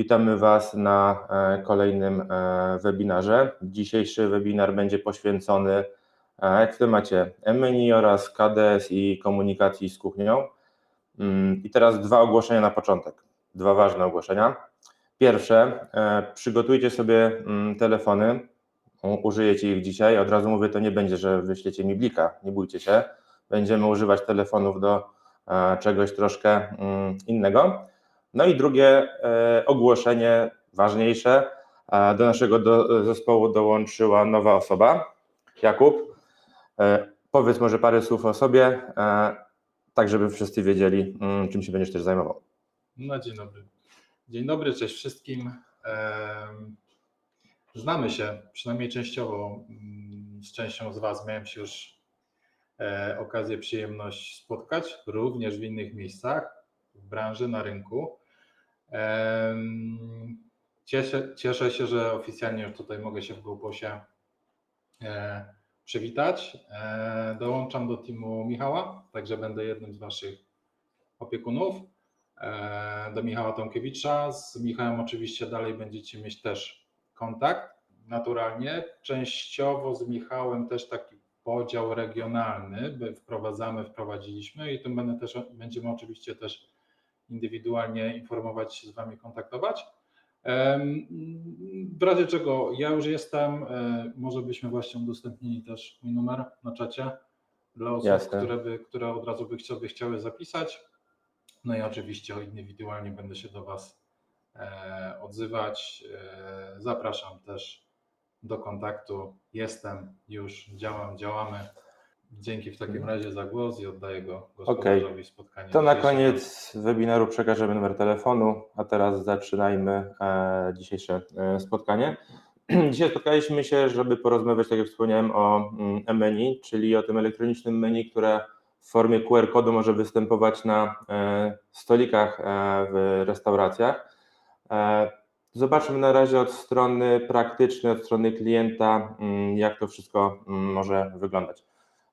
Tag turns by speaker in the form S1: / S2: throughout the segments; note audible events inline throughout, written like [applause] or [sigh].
S1: Witamy Was na e, kolejnym e, webinarze. Dzisiejszy webinar będzie poświęcony e, temacie menu oraz KDS i komunikacji z kuchnią. Mm, I teraz dwa ogłoszenia na początek, dwa ważne ogłoszenia. Pierwsze, przygotujcie sobie mm, telefony, użyjecie ich dzisiaj. Od razu mówię, to nie będzie, że wyślecie mi blika, nie bójcie się. Będziemy używać telefonów do czegoś troszkę mm, innego. No i drugie e, ogłoszenie, ważniejsze, do naszego do, zespołu dołączyła nowa osoba, Jakub. E, powiedz może parę słów o sobie, e, tak żeby wszyscy wiedzieli, mm, czym się będziesz też zajmował.
S2: No dzień dobry. Dzień dobry, cześć wszystkim. Znamy się, przynajmniej częściowo mm, z częścią z Was miałem się już okazję, przyjemność spotkać, również w innych miejscach, w branży, na rynku. Cieszę, cieszę się, że oficjalnie już tutaj mogę się w Głuposie e, przywitać. E, dołączam do teamu Michała, także będę jednym z Waszych opiekunów. E, do Michała Tomkiewicza. Z Michałem oczywiście dalej będziecie mieć też kontakt naturalnie. Częściowo z Michałem też taki podział regionalny wprowadzamy, wprowadziliśmy i tym będę też, będziemy oczywiście też indywidualnie informować się z Wami, kontaktować. W razie czego ja już jestem, e, może byśmy właśnie udostępnili też mój numer na czacie dla osób, które, by, które od razu by sobie chciały zapisać. No i oczywiście indywidualnie będę się do Was e, odzywać. E, zapraszam też do kontaktu. Jestem już, działam, działamy. Dzięki w takim mhm. razie za głos i oddaję go gospodarzowi okay. spotkania.
S1: To na koniec webinaru przekażemy numer telefonu, a teraz zaczynajmy e, dzisiejsze e, spotkanie. [clears throat] Dzisiaj spotkaliśmy się, żeby porozmawiać, tak jak wspomniałem, o mm, menu, czyli o tym elektronicznym menu, które w formie QR-kodu może występować na e, stolikach w restauracjach. Zobaczmy na razie od strony praktycznej, od strony klienta, mm, jak to wszystko mm, może wyglądać.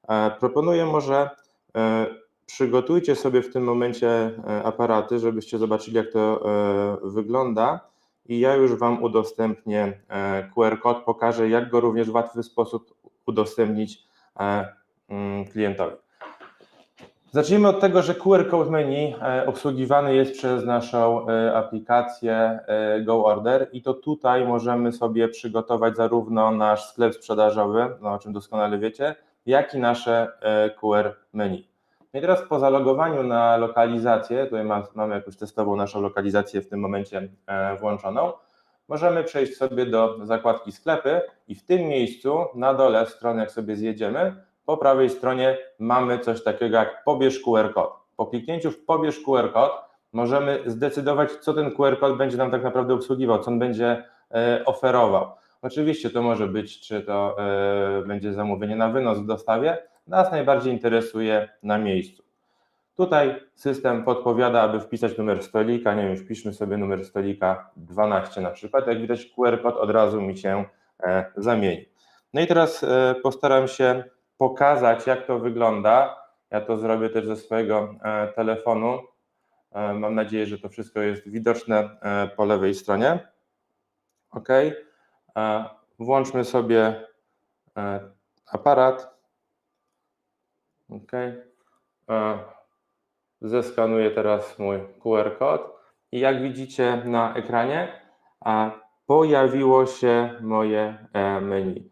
S1: E, proponuję może e, przygotujcie sobie w tym momencie e, aparaty, żebyście zobaczyli, jak to wygląda. I ja już Wam udostępnię QR kod, pokażę, jak go również w łatwy sposób udostępnić mm, klientowi. Zacznijmy od tego, że QR code menu obsługiwany jest przez naszą aplikację GoOrder i to tutaj możemy sobie przygotować zarówno nasz sklep sprzedażowy, no o czym doskonale wiecie, jak i nasze e, QR menu. No i teraz po zalogowaniu na lokalizację, tutaj mamy jakąś testową naszą lokalizację w tym momencie e, włączoną, możemy przejść sobie do zakładki sklepy i w tym miejscu na dole strony, jak sobie zjedziemy, po prawej stronie mamy coś takiego jak pobierz QR kod. Po kliknięciu w pobierz QR kod możemy zdecydować, co ten QR kod będzie nam tak naprawdę obsługiwał, co on będzie e, oferował. Oczywiście to może być, czy to e, będzie zamówienie na wynos w dostawie, nas najbardziej interesuje na miejscu. Tutaj system podpowiada, aby wpisać numer stolika, nie wiem, wpiszmy sobie numer stolika 12 na przykład, jak widać QR kod od razu mi się e, zamieni. No i teraz e, postaram się pokazać, jak to wygląda. Ja to zrobię też ze swojego telefonu. Mam nadzieję, że to wszystko jest widoczne po lewej stronie. OK. Włączmy sobie e, aparat. OK. Zeskanuję teraz mój QR kod i jak widzicie na ekranie, pojawiło się moje e, menu.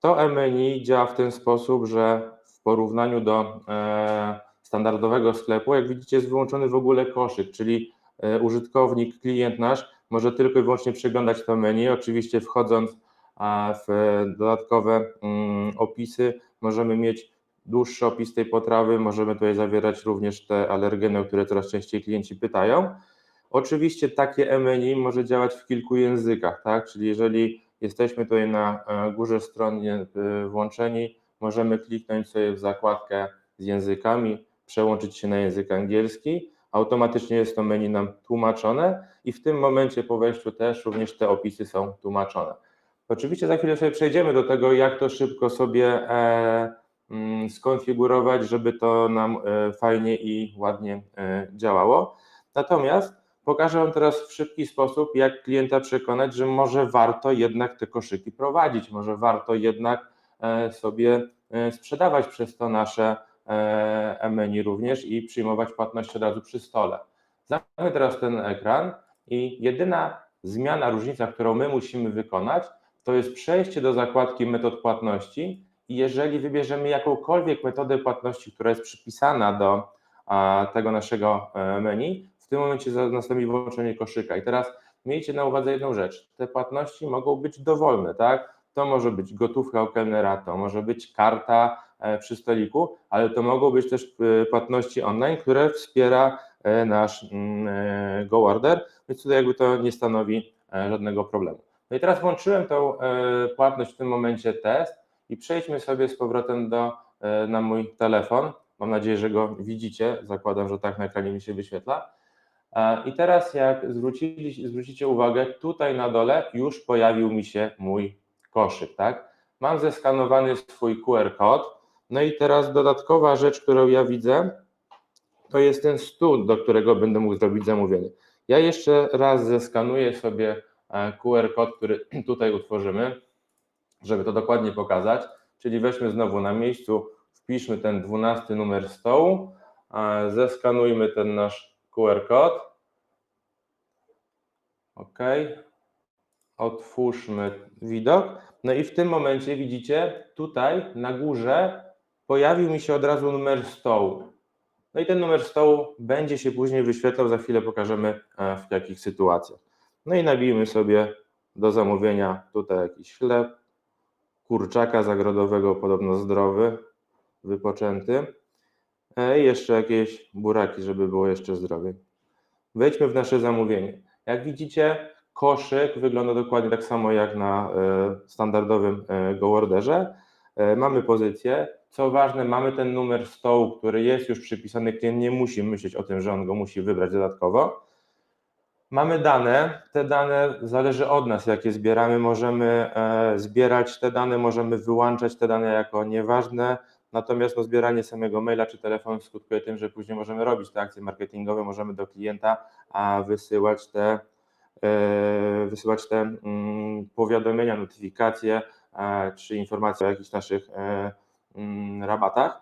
S1: To e-menu działa w ten sposób, że w porównaniu do e, standardowego sklepu, jak widzicie, jest wyłączony w ogóle koszyk, czyli użytkownik, klient nasz może tylko i wyłącznie przeglądać to menu, oczywiście wchodząc w dodatkowe mm, opisy możemy mieć dłuższy opis tej potrawy, możemy tutaj zawierać również te alergeny, o które coraz częściej klienci pytają. Oczywiście takie menu może działać w kilku językach, tak? Czyli jeżeli jesteśmy tutaj na e, górze strony e, włączeni, możemy kliknąć sobie w zakładkę z językami, przełączyć się na język angielski, automatycznie jest to menu nam tłumaczone i w tym momencie po wejściu też również te opisy są tłumaczone. Oczywiście za chwilę sobie przejdziemy do tego, jak to szybko sobie e, mm, skonfigurować, żeby to nam e, fajnie i ładnie e, działało. Natomiast Pokażę Wam teraz w szybki sposób, jak klienta przekonać, że może warto jednak te koszyki prowadzić, może warto jednak sobie sprzedawać przez to nasze menu również i przyjmować płatności od razu przy stole. Zamknę teraz ten ekran i jedyna zmiana, różnica, którą my musimy wykonać, to jest przejście do zakładki metod płatności i jeżeli wybierzemy jakąkolwiek metodę płatności, która jest przypisana do tego naszego e, menu, w tym momencie nastąpi włączenie koszyka. I teraz miejcie na uwadze jedną rzecz. Te płatności mogą być dowolne, tak? To może być gotówka u kelnera, to może być karta e, przy stoliku, ale to mogą być też e, płatności online, które wspiera e, nasz mm, e, GoOrder, więc tutaj jakby to nie stanowi e, żadnego problemu. No i teraz włączyłem tą e, płatność w tym momencie test i przejdźmy sobie z powrotem do, e, na mój telefon. Mam nadzieję, że go widzicie. Zakładam, że tak na ekranie mi się wyświetla. E, I teraz jak zwrócili, zwrócicie uwagę, tutaj na dole już pojawił mi się mój koszyk, tak? Mam zeskanowany swój QR kod. No i teraz dodatkowa rzecz, którą ja widzę, to jest ten stół, do którego będę mógł zrobić zamówienie. Ja jeszcze raz zeskanuję sobie e, QR kod, który [clears throat] tutaj utworzymy, żeby to dokładnie pokazać. Czyli weźmy znowu na miejscu, wpiszmy ten 12 numer stołu, zeskanujmy ten nasz QR kod. OK. Otwórzmy widok. No i w tym momencie widzicie, tutaj na górze pojawił mi się od razu numer stołu. No i ten numer stołu będzie się później wyświetlał, za chwilę pokażemy e, w jakich sytuacjach. No i nabijmy sobie do zamówienia tutaj jakiś chleb, kurczaka zagrodowego, podobno zdrowy, wypoczęty e, i jeszcze jakieś buraki, żeby było jeszcze zdrowie. Wejdźmy w nasze zamówienie. Jak widzicie, koszyk wygląda dokładnie tak samo jak na e, standardowym GoOrderze. Mamy pozycję. Co ważne, mamy ten numer stołu, który jest już przypisany. Klient nie musi myśleć o tym, że on go musi wybrać dodatkowo. Mamy dane. Te dane zależy od nas, jakie zbieramy. Możemy e, zbierać te dane, możemy wyłączać te dane jako nieważne. Natomiast no, zbieranie samego maila czy telefonu skutkuje tym, że później możemy robić te akcje marketingowe, możemy do klienta a wysyłać te, e, wysyłać te mm, powiadomienia, notyfikacje e, czy informacje o jakichś naszych rabatach.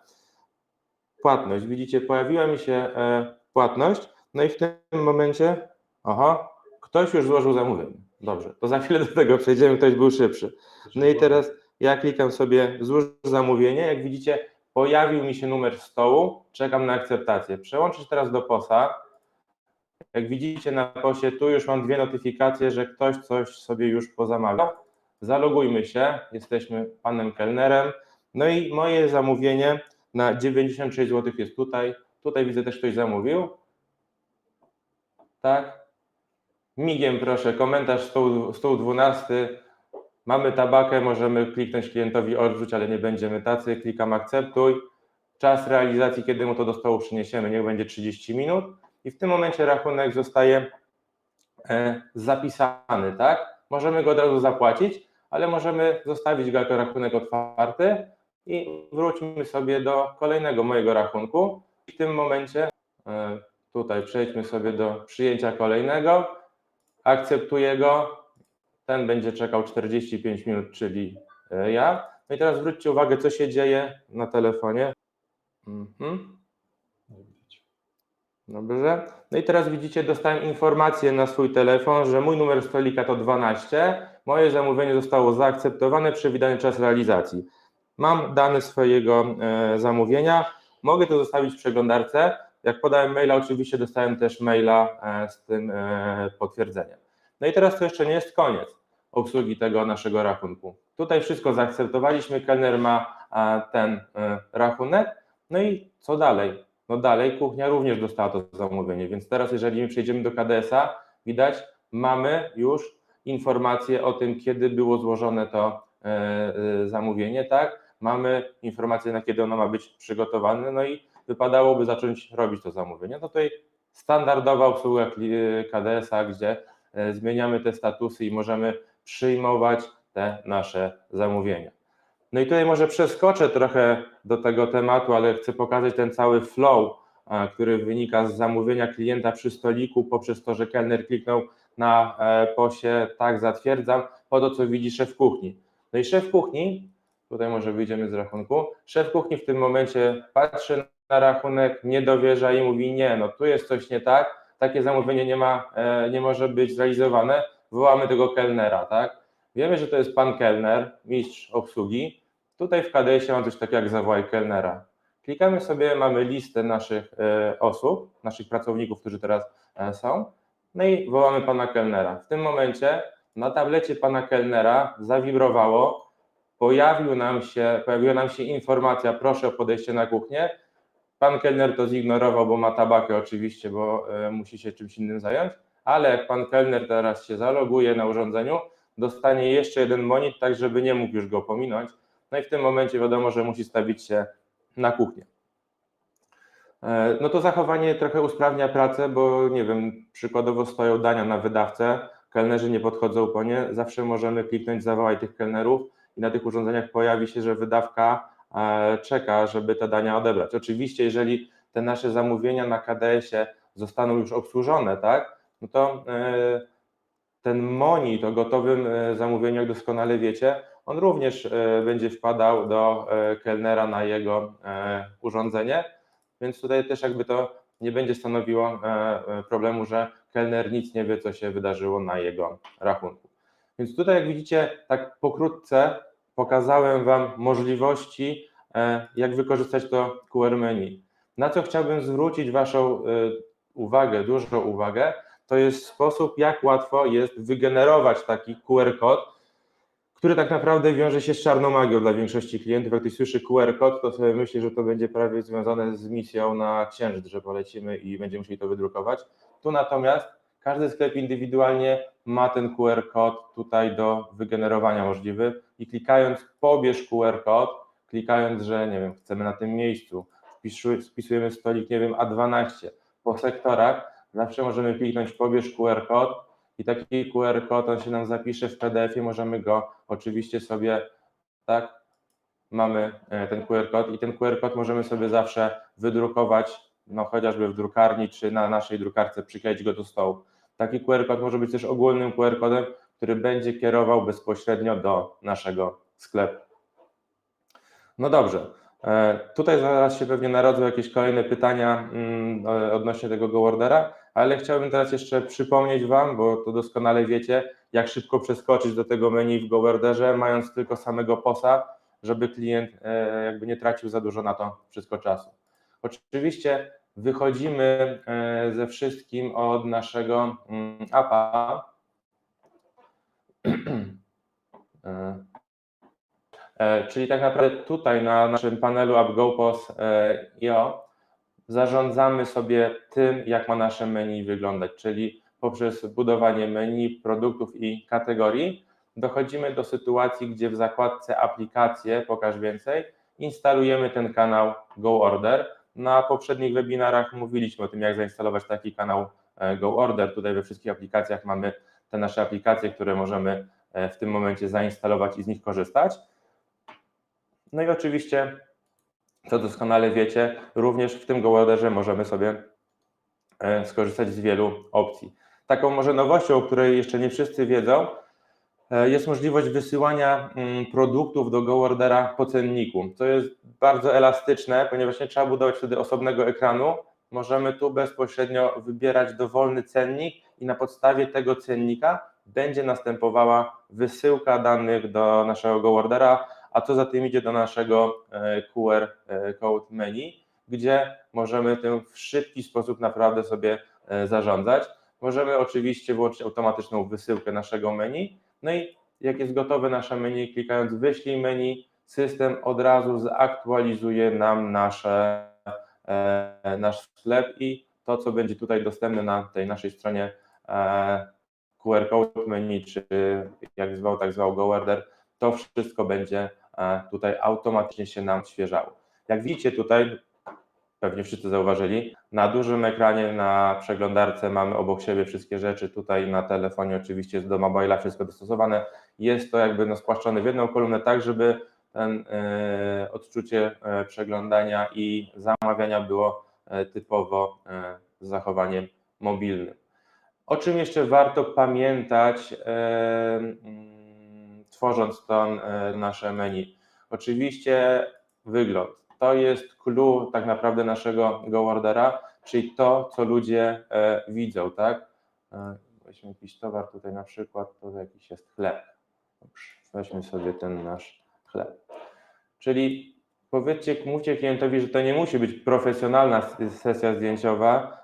S1: Płatność. Widzicie, pojawiła mi się e, płatność, no i w tym momencie, oho, ktoś już złożył zamówienie. Dobrze, to za chwilę do tego przejdziemy, ktoś był szybszy. No i teraz ja klikam sobie złóż zamówienie. Jak widzicie, pojawił mi się numer stołu. Czekam na akceptację. Przełączyć teraz do POSa. Jak widzicie na POSie, tu już mam dwie notyfikacje, że ktoś coś sobie już pozamawiał. Zalogujmy się. Jesteśmy panem kelnerem. No i moje zamówienie na 96 zł jest tutaj. Tutaj widzę też ktoś zamówił. Tak. Migiem proszę, komentarz stół, stół 12. Mamy tabakę, możemy kliknąć klientowi odrzuć, ale nie będziemy tacy. Klikam akceptuj. Czas realizacji, kiedy mu to do stołu przyniesiemy, niech będzie 30 minut. I w tym momencie rachunek zostaje e, zapisany, tak? Możemy go od razu zapłacić, ale możemy zostawić go jako rachunek otwarty i wróćmy sobie do kolejnego mojego rachunku. W tym momencie e, tutaj przejdźmy sobie do przyjęcia kolejnego. Akceptuję go. Ten będzie czekał 45 minut, czyli e, ja. No i teraz zwróćcie uwagę, co się dzieje na telefonie. Mhm. Dobrze. No i teraz widzicie, dostałem informację na swój telefon, że mój numer stolika to 12. Moje zamówienie zostało zaakceptowane, przewidany czas realizacji. Mam dane swojego e, zamówienia. Mogę to zostawić w przeglądarce. Jak podałem maila, oczywiście dostałem też maila e, z tym e, potwierdzeniem. No i teraz to jeszcze nie jest koniec obsługi tego naszego rachunku. Tutaj wszystko zaakceptowaliśmy, kelner ma ten rachunek. No i co dalej? No dalej kuchnia również dostała to zamówienie, więc teraz jeżeli my przejdziemy do KDS-a, widać, mamy już informację o tym, kiedy było złożone to zamówienie, tak? Mamy informację, na kiedy ono ma być przygotowane, no i wypadałoby zacząć robić to zamówienie. No tutaj standardowa obsługa KDS-a, gdzie e, zmieniamy te statusy i możemy przyjmować te nasze zamówienia. No i tutaj może przeskoczę trochę do tego tematu, ale chcę pokazać ten cały flow który wynika z zamówienia klienta przy stoliku poprzez to, że kelner kliknął na e, posie tak zatwierdzam, po to co widzi szef kuchni. No i szef kuchni, tutaj może wyjdziemy z rachunku, szef kuchni w tym momencie patrzy na rachunek, nie dowierza i mówi nie, no tu jest coś nie tak, takie zamówienie nie ma, e, nie może być zrealizowane, wołamy tego kelnera, tak? Wiemy, że to jest pan kelner, mistrz obsługi. Tutaj w KDS-ie mam coś takiego jak zawołaj kelnera. Klikamy sobie, mamy listę naszych e, osób, naszych pracowników, którzy teraz e, są, no i wołamy pana kelnera. W tym momencie na tablecie pana kelnera zawibrowało, pojawił nam się, pojawiła nam się informacja, proszę o podejście na kuchnię. Pan kelner to zignorował, bo ma tabakę oczywiście, bo e, musi się czymś innym zająć, ale jak pan kelner teraz się zaloguje na urządzeniu, dostanie jeszcze jeden monit, tak żeby nie mógł już go pominąć. No i w tym momencie wiadomo, że musi stawić się na kuchnię. E, No to zachowanie trochę usprawnia pracę, bo nie wiem, przykładowo stoją dania na wydawcę, kelnerzy nie podchodzą po nie, zawsze możemy kliknąć zawołaj tych kelnerów i na tych urządzeniach pojawi się, że wydawka e, czeka, żeby te dania odebrać. Oczywiście, jeżeli te nasze zamówienia na KDS-ie zostaną już obsłużone, tak, no to e, ten monit o gotowym e, zamówieniu, jak doskonale wiecie, on również będzie wpadał do kelnera na jego urządzenie, więc tutaj też jakby to nie będzie stanowiło problemu, że kelner nic nie wie, co się wydarzyło na jego rachunku. Więc tutaj, jak widzicie, tak pokrótce pokazałem Wam możliwości, e, jak wykorzystać to QR menu. Na co chciałbym zwrócić Waszą e, uwagę, dużą uwagę, to jest sposób, jak łatwo jest wygenerować taki QR kod, który tak naprawdę wiąże się z czarną magią dla większości klientów. Jak ktoś słyszy QR kod, to sobie myśli, że to będzie prawie związane z misją na księżyc, że polecimy i będziemy musieli to wydrukować. Tu natomiast każdy sklep indywidualnie ma ten QR kod tutaj do wygenerowania możliwy i klikając pobierz QR kod, klikając, że nie wiem, chcemy na tym miejscu, wpisu- wpisujemy stolik, nie wiem, A12 po sektorach, zawsze możemy kliknąć pobierz QR kod i taki QR kod, on się nam zapisze w PDF-ie, możemy go oczywiście sobie, tak, mamy e, ten QR kod i ten QR kod możemy sobie zawsze wydrukować, no chociażby w drukarni, czy na naszej drukarce przykleić go do stołu. Taki QR kod może być też ogólnym QR kodem, który będzie kierował bezpośrednio do naszego sklepu. No dobrze, E, tutaj zaraz się pewnie narodzą jakieś kolejne pytania mm, odnośnie tego GoOrdera, ale chciałbym teraz jeszcze przypomnieć Wam, bo to doskonale wiecie, jak szybko przeskoczyć do tego menu w GoOrderze, mając tylko samego posa, żeby klient e, jakby nie tracił za dużo na to wszystko czasu. Oczywiście wychodzimy e, ze wszystkim od naszego mm, APA. [clears throat] E, E, Czyli tak naprawdę tutaj na naszym panelu AppGoPos.io zarządzamy sobie tym, jak ma nasze menu wyglądać, czyli poprzez budowanie menu, produktów i kategorii dochodzimy do sytuacji, gdzie w zakładce aplikacje, pokaż więcej, instalujemy ten kanał GoOrder. Na poprzednich webinarach mówiliśmy o tym, jak zainstalować taki kanał e, GoOrder. Tutaj we wszystkich aplikacjach mamy te nasze aplikacje, które możemy e, w tym momencie zainstalować i z nich korzystać. No i oczywiście, co doskonale wiecie, również w tym GoOrderze możemy sobie e, skorzystać z wielu opcji. Taką może nowością, o której jeszcze nie wszyscy wiedzą, jest możliwość wysyłania mm, produktów do GoOrdera po cenniku. To jest bardzo elastyczne, ponieważ nie trzeba budować wtedy osobnego ekranu. Możemy tu bezpośrednio wybierać dowolny cennik i na podstawie tego cennika będzie następowała wysyłka danych do naszego GoOrdera, a co za tym idzie do naszego e, QR e, code menu, gdzie możemy tym w szybki sposób naprawdę sobie e, zarządzać. Możemy oczywiście włączyć automatyczną wysyłkę naszego menu, no i jak jest gotowe nasze menu, klikając wyślij menu, system od razu zaktualizuje nam nasze, nasz sklep i to, co będzie tutaj dostępne na tej naszej stronie QR code menu, czy jak zwał, tak zwał GoOrder, to wszystko będzie tutaj automatycznie się nam odświeżało. Jak widzicie tutaj, pewnie wszyscy zauważyli, na dużym ekranie na przeglądarce mamy obok siebie wszystkie rzeczy, tutaj na telefonie oczywiście jest do mobila wszystko dostosowane, jest to jakby no spłaszczone w jedną kolumnę tak, żeby ten e, odczucie e, przeglądania i zamawiania było e, typowo z zachowaniem mobilnym. O czym jeszcze warto pamiętać, tworząc to nasze menu? Oczywiście wygląd. To jest clue tak naprawdę naszego GoOrdera, czyli to, co ludzie e, widzą, tak? E, Weźmy jakiś towar tutaj na przykład, to jakiś jest chleb. Weźmy sobie ten nasz chleb. Czyli powiedzcie, mówcie klientowi, że to nie musi być profesjonalna sesja zdjęciowa,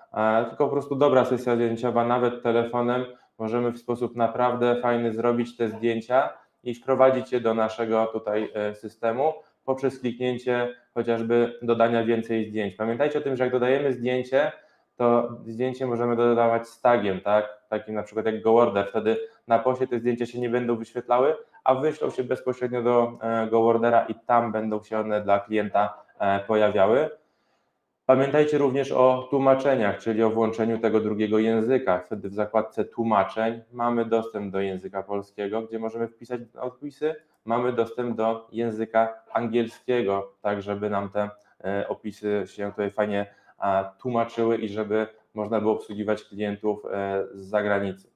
S1: tylko po prostu dobra sesja zdjęciowa, nawet telefonem możemy w sposób naprawdę fajny zrobić te zdjęcia i wprowadzić je do naszego tutaj e, systemu poprzez kliknięcie chociażby dodania więcej zdjęć. Pamiętajcie o tym, że jak dodajemy zdjęcie, to zdjęcie możemy dodawać z tagiem, tak? Takim na przykład jak GoOrder. Wtedy na posie te zdjęcia się nie będą wyświetlały, a wyślą się bezpośrednio do e, GoOrdera i tam będą się one dla klienta e, pojawiały. Pamiętajcie również o tłumaczeniach, czyli o włączeniu tego drugiego języka. Wtedy w zakładce tłumaczeń mamy dostęp do języka polskiego, gdzie możemy wpisać opisy. Mamy dostęp do języka angielskiego, tak żeby nam te e, opisy się tutaj fajnie tłumaczyły i żeby można było obsługiwać klientów e, z zagranicy.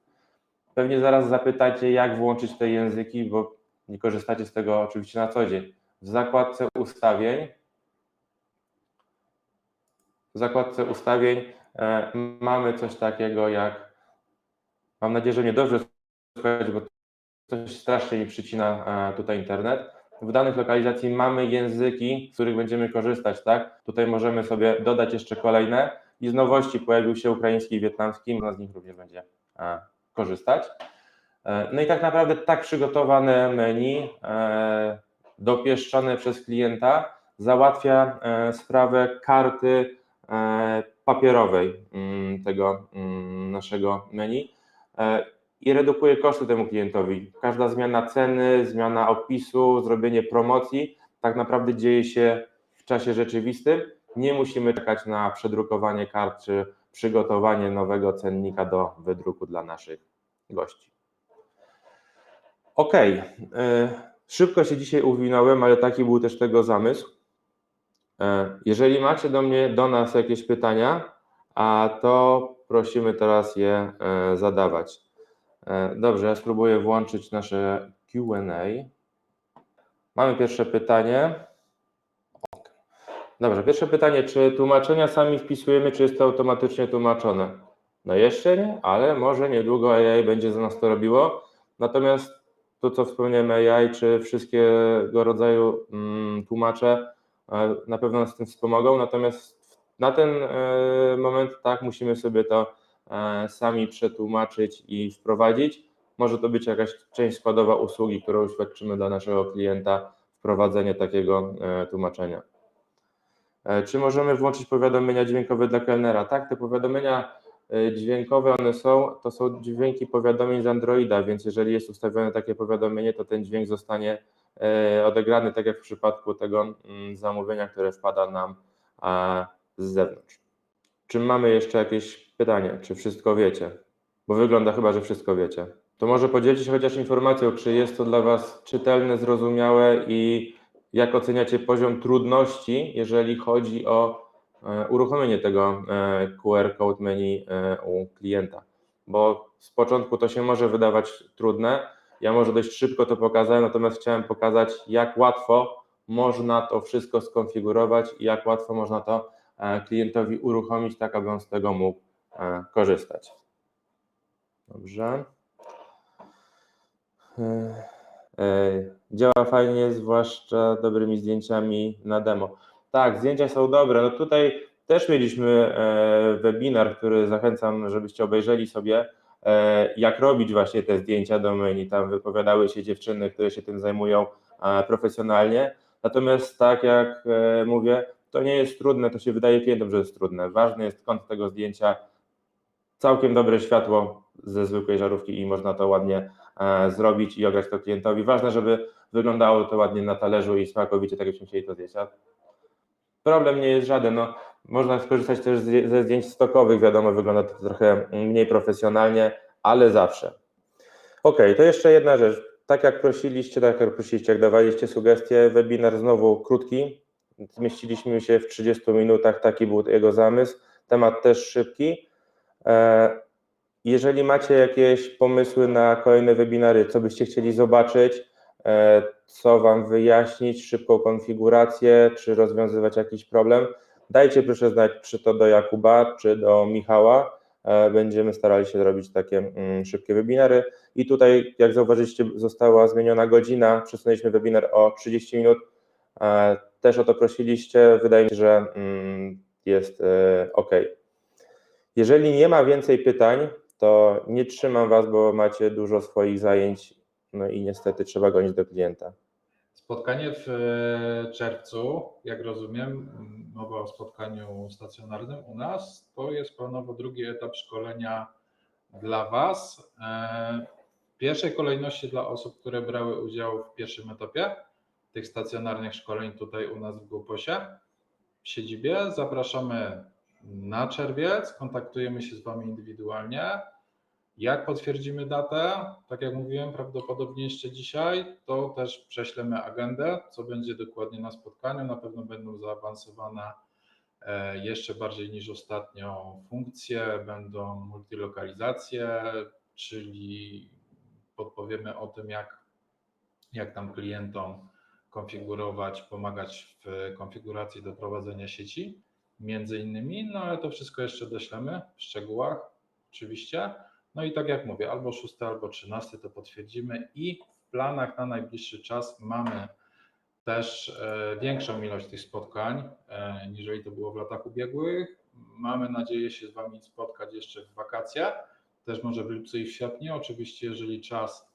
S1: Pewnie zaraz zapytacie, jak włączyć te języki, bo nie korzystacie z tego oczywiście na co dzień. W zakładce ustawień w zakładce ustawień e, mamy coś takiego jak, mam nadzieję, że mnie dobrze słychać, bo coś strasznie mi przycina e, tutaj internet. W danych lokalizacji mamy języki, z których będziemy korzystać, tak? Tutaj możemy sobie dodać jeszcze kolejne i z nowości pojawił się ukraiński i wietnamski, można z nich również będzie e, korzystać. E, No i tak naprawdę tak przygotowane menu, dopieszczone przez klienta, załatwia sprawę karty papierowej mm, tego mm, naszego menu i redukuje koszty temu klientowi. Każda zmiana ceny, zmiana opisu, zrobienie promocji tak naprawdę dzieje się w czasie rzeczywistym. Nie musimy czekać na przedrukowanie kart czy przygotowanie nowego cennika do wydruku dla naszych gości. Y, szybko się dzisiaj uwinąłem, ale taki był też tego zamysł. E, Jeżeli macie do mnie, do nas jakieś pytania, a to prosimy teraz je e, zadawać. E, Dobrze, ja spróbuję włączyć nasze Q&A. Mamy pierwsze pytanie. Dobrze, pierwsze pytanie, czy tłumaczenia sami wpisujemy, czy jest to automatycznie tłumaczone? No jeszcze nie, ale może niedługo AI będzie za nas to robiło. Natomiast to, co wspomniałem AI, czy wszystkiego rodzaju mm, tłumacze e, na pewno nas w tym wspomogą, natomiast na ten e, moment tak, musimy sobie to sami przetłumaczyć i wprowadzić. Może to być jakaś część składowa usługi, którą świadczymy dla naszego klienta, wprowadzenie takiego e, tłumaczenia. E, Czy możemy włączyć powiadomienia dźwiękowe dla kelnera? Tak, te powiadomienia e, dźwiękowe, one są, to są dźwięki powiadomień z Androida, więc jeżeli jest ustawione takie powiadomienie, to ten dźwięk zostanie e, odegrany, tak jak w przypadku tego mm, zamówienia, które wpada nam z zewnątrz. Czy mamy jeszcze jakieś pytanie? Czy wszystko wiecie? Bo wygląda chyba, że wszystko wiecie. To może podzielcie się chociaż informacją, czy jest to dla Was czytelne, zrozumiałe i jak oceniacie poziom trudności, jeżeli chodzi o e, uruchomienie tego e, QR code menu e, u klienta. Bo z początku to się może wydawać trudne. Ja może dość szybko to pokazałem, natomiast chciałem pokazać, jak łatwo można to wszystko skonfigurować i jak łatwo można to klientowi uruchomić, tak aby on z tego mógł e, korzystać. Dobrze. E, e, Działa fajnie, zwłaszcza dobrymi zdjęciami na demo. Tak, zdjęcia są dobre. No tutaj też mieliśmy e, webinar, który zachęcam, żebyście obejrzeli sobie, e, jak robić właśnie te zdjęcia do menu. Tam wypowiadały się dziewczyny, które się tym zajmują e, profesjonalnie. Natomiast tak jak e, mówię, to nie jest trudne, to się wydaje klientom, że jest trudne. Ważny jest kąt tego zdjęcia, całkiem dobre światło ze zwykłej żarówki i można to ładnie e, zrobić i ograć to klientowi. Ważne, żeby wyglądało to ładnie na talerzu i smakowicie, tak jakbyśmy chcieli to zjeść. A problem nie jest żaden. No, można skorzystać też z- ze zdjęć stokowych, wiadomo, wygląda to trochę mniej profesjonalnie, ale zawsze. Ok, to jeszcze jedna rzecz. Tak jak prosiliście, tak jak prosiliście, jak dawaliście sugestie, webinar znowu krótki, Zmieściliśmy się w 30 minutach, taki był jego zamysł. Temat też szybki. E, Jeżeli macie jakieś pomysły na kolejne webinary, co byście chcieli zobaczyć, e, co Wam wyjaśnić, szybką konfigurację, czy rozwiązywać jakiś problem, dajcie proszę znać, czy to do Jakuba, czy do Michała. E, Będziemy starali się zrobić takie mm, szybkie webinary. I tutaj, jak zauważyliście, została zmieniona godzina. Przesunęliśmy webinar o 30 minut. E, Też o to prosiliście. Wydaje mi się, że mm, jest ok. Jeżeli nie ma więcej pytań, to nie trzymam Was, bo macie dużo swoich zajęć. No i niestety trzeba gonić do klienta.
S2: Spotkanie w e, czerwcu, jak rozumiem, mowa o spotkaniu stacjonarnym u nas, to jest planowo drugi etap szkolenia dla Was. E, W pierwszej kolejności dla osób, które brały udział w pierwszym etapie tych stacjonarnych szkoleń tutaj u nas w Głuposie w siedzibie. Zapraszamy na czerwiec, kontaktujemy się z Wami indywidualnie. Jak potwierdzimy datę, tak jak mówiłem, prawdopodobnie jeszcze dzisiaj, to też prześlemy agendę, co będzie dokładnie na spotkaniu. Na pewno będą zaawansowane e, jeszcze bardziej niż ostatnio funkcje, będą multilokalizacje, czyli podpowiemy o tym, jak, jak tam klientom konfigurować, pomagać w konfiguracji do prowadzenia sieci, między innymi, no ale to wszystko jeszcze doślemy w szczegółach, oczywiście. No i tak jak mówię, albo 6, albo 13 to potwierdzimy i w planach na najbliższy czas mamy też e, większą ilość tych spotkań, e, niżeli to było w latach ubiegłych. Mamy nadzieję się z Wami spotkać jeszcze w wakacje, też może w lipcu i w sierpniu. Oczywiście, jeżeli czas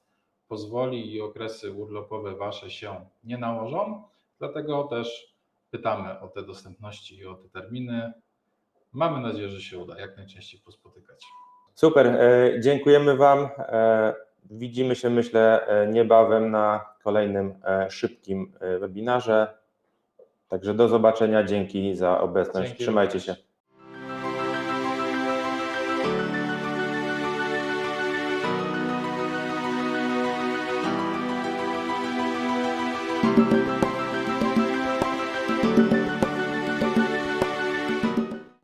S2: pozwoli i okresy urlopowe Wasze się nie nałożą, dlatego też pytamy o te dostępności i o te terminy. Mamy nadzieję, że się uda jak najczęściej pospotykać.
S1: Super, e, dziękujemy Wam. E, Widzimy się, myślę, e, niebawem na kolejnym szybkim webinarze. Także do zobaczenia. Dzięki za obecność.
S2: Dzięki
S1: Trzymajcie
S2: również.
S1: się.